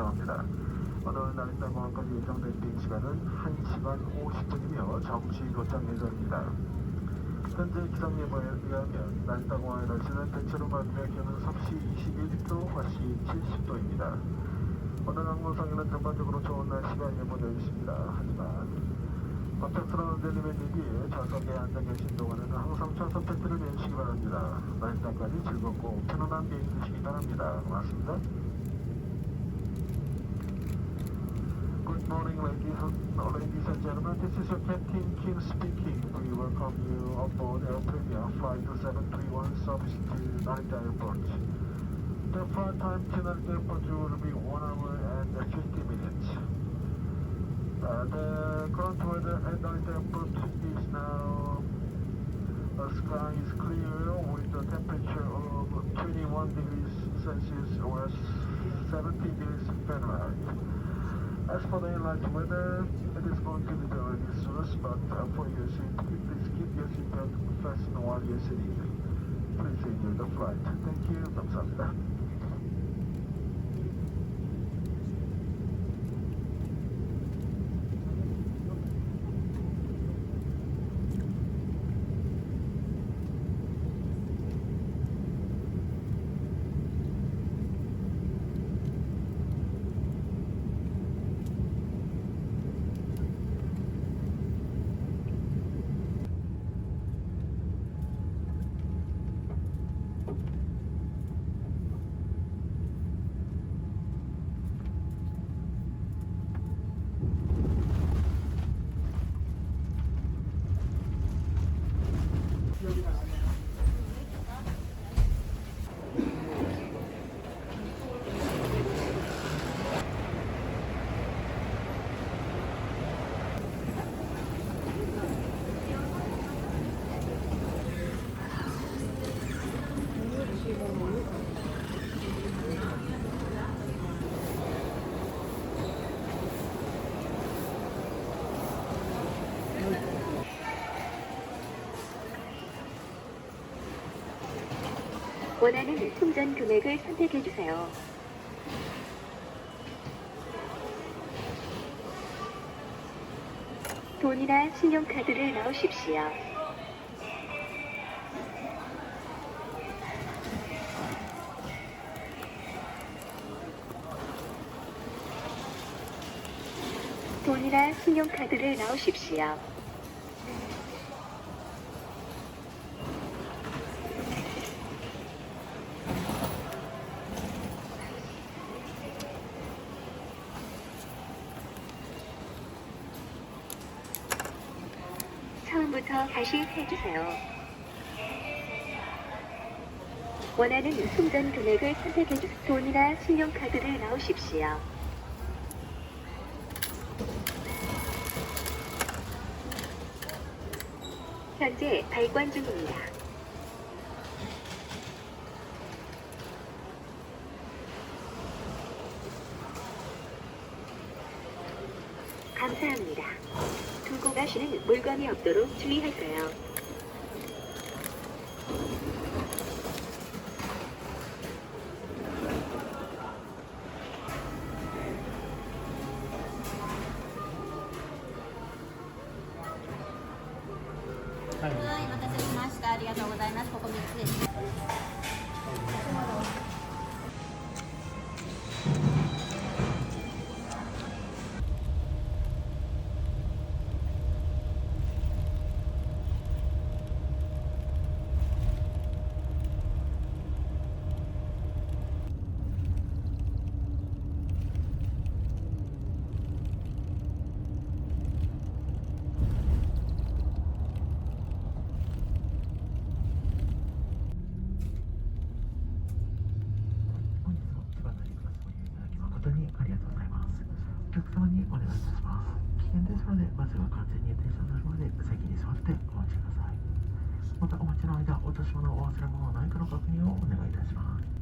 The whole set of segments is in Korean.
환영합니다. 오늘 나리타공항까지 예정된 비행 시간은 1시간 50분이며 정시 도착 예정입니다. 현재 기상 예보에 의하면 나리타공항의 날씨는 대체로 맑으며 기온은 섭씨 21도, 화씨 70도입니다. 오늘 항공성에는 전반적으로 좋은 날씨가 예보되어 있습니다. 하지만 갑작스러운 내림의 대비에 좌석에 앉아 계신 동안에는 항상 좌석 벨트를 매주시기 바랍니다. 날짜까지 즐겁고 편안한 비행 되시기 바랍니다. 고맙습니다. Good morning, ladies and, ladies and gentlemen. This is your Captain Kim speaking. We welcome you aboard Air Premier Flight 731 service to Narita Airport. The flight time to Narita Airport will be 1 hour and 50 minutes. Uh, the current weather at Narita Airport is now the sky is clear with a temperature of 21 degrees Celsius or 70 degrees Fahrenheit. As for the airline weather, it is going to be very serious, but uh, for your safety, please keep your seatbelt fastened while you're sitting. Please enjoy the flight. Thank you. 감사 원하는 충전 금액을 선택해 주세요. 돈이나 신용카드를 넣으십시오. 돈이나 신용카드를 넣으십시오. 부터 다시 해주세요. 원하는 충전 금액을 선택해 주세요. 돈이나 신용카드를 넣으십시오. 현재 발권 중입니다. 두고 물건이 없도록 주의하세요. の、お忘れ物はないかの確認をお願いいたします。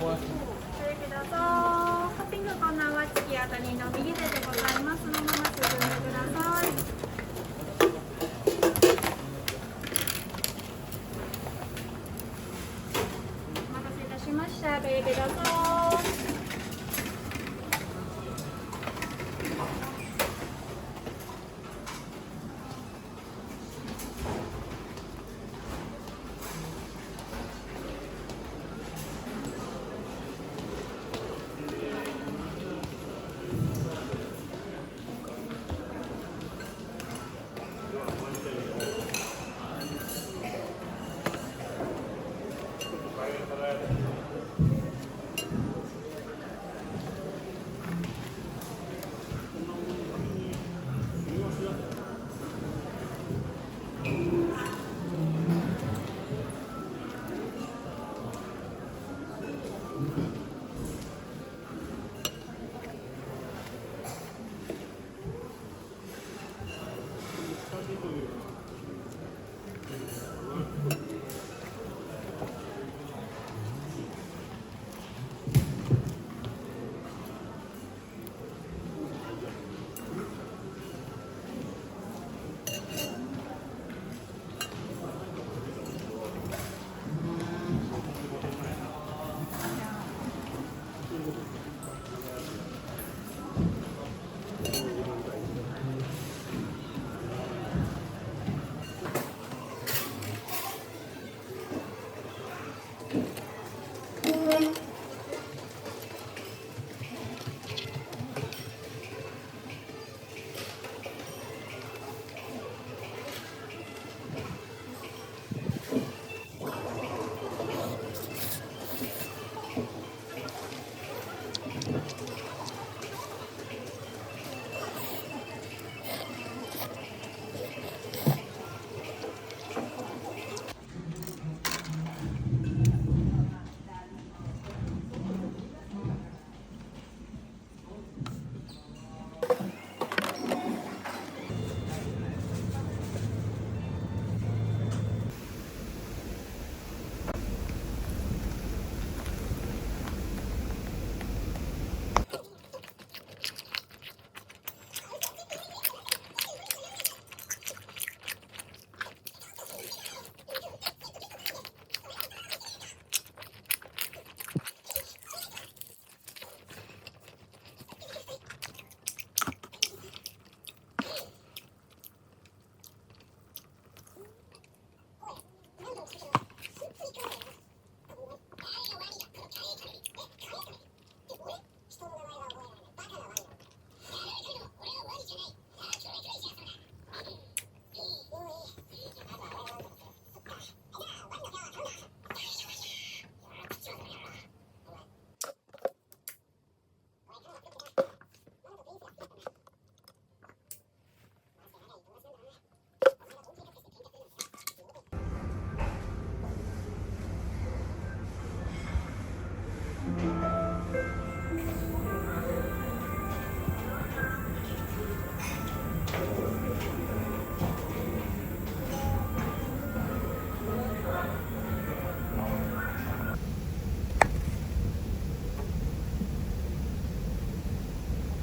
for.